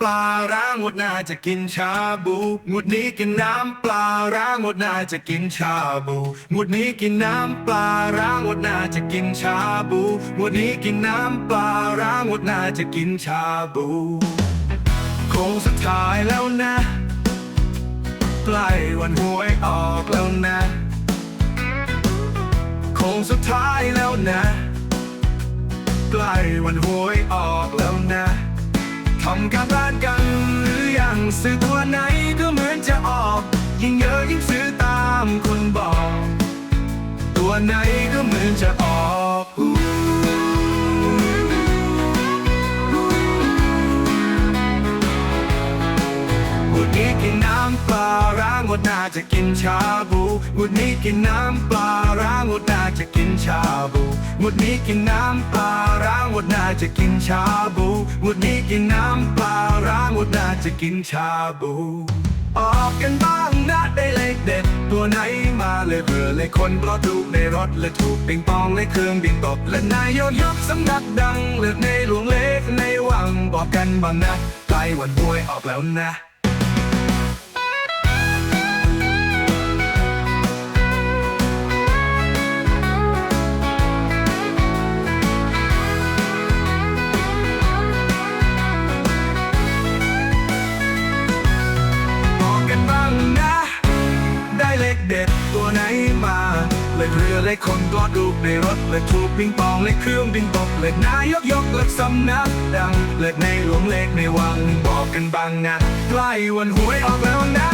ปลาร้างหมดน้าจะกินชาบูงวดนี้กินน้ำปลาร้างหมดน้าจะกินชาบูงวดนี้กินน้ำปลาร้างหมดน้าจะกินชาบูงวดนี้กินน้ำปลาร้างหมดน้าจะกินชาบูโค้งสุดท้ายแล้วนะใกล้วันหวยออกแล้วนะโค้งสุดท้ายแล้วนะใกล้วันหวยออกแล้วนะ ทำการบ้านกันหรืออยังซื้อตัวไหนก็เหมือนจะออก ยิ่งเยอะยิ่งซื้อตามคนบอก ตัวไหนก็เหมือนจะออกอู้วันนี้กินน้ำปลาร้างวันหน้าจะกินชาบูวันนี้กินน้ำปลาร้างวันหน้าจะกินชาบู วันนี้กินน้ำปลาร้างวันหน้าจะกินชาบูวันนี้กินน้ำปลาร้างวันหน้าจะกินชาบู ออกกันบ้างนะได้เลขเด็ด ตัวไหนมาเลยเบื่อเลยคนเพราะถูกในรถและถูกปิงปองและเครื่องบินตกและนายกยกสำนักดังเลือกในหลวงเล็กในวังบอกกันบ้างนะใกล้วันหวยออกแล้วนะ ตัวไหนมาเลยเรือเลยคนก็ดูในรถเลยถูกปิงปองเลยเครื่องบินตกเลยนายกยกเลยสำนักดังเลยในหลวงเลขในวังบอกกันบางนะใกล้วันหวยออกแล้วนะ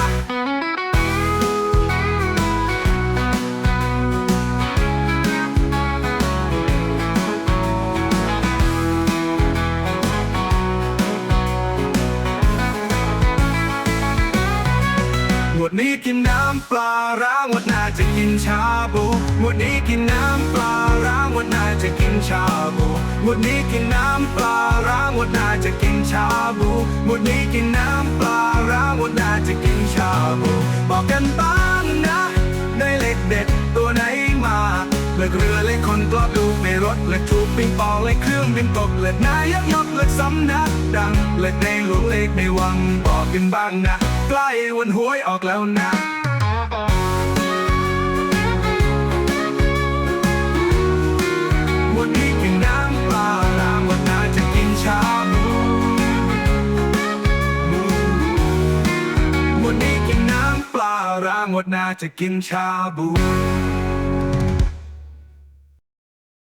งวดนี้กินน้ำปลาร้างวดหน้าจะกินชาบูงวดนี้กินน้ำปลาร้างวดหน้าจะกินชาบูงวดนี้กินน้ำปลาร้างวดหน้าจะกินชาบูงวดนี้กินน้ำปลาร้างวดหน้าจะกินชาบูบอกกันบ้างนะไป เล็กเครื่องบินตกเลือกนายกยกเลือกสำนักดังเลือกในหลวงเล็กในวังบอกกันบ้างนะใกล้วันหวยออกแล้วนะวันนี้กินน้ำปลาลามวันหน้าจะกินชาบูวันนี้กินน้ำปลาร้างวันหน้าจะกินชาบู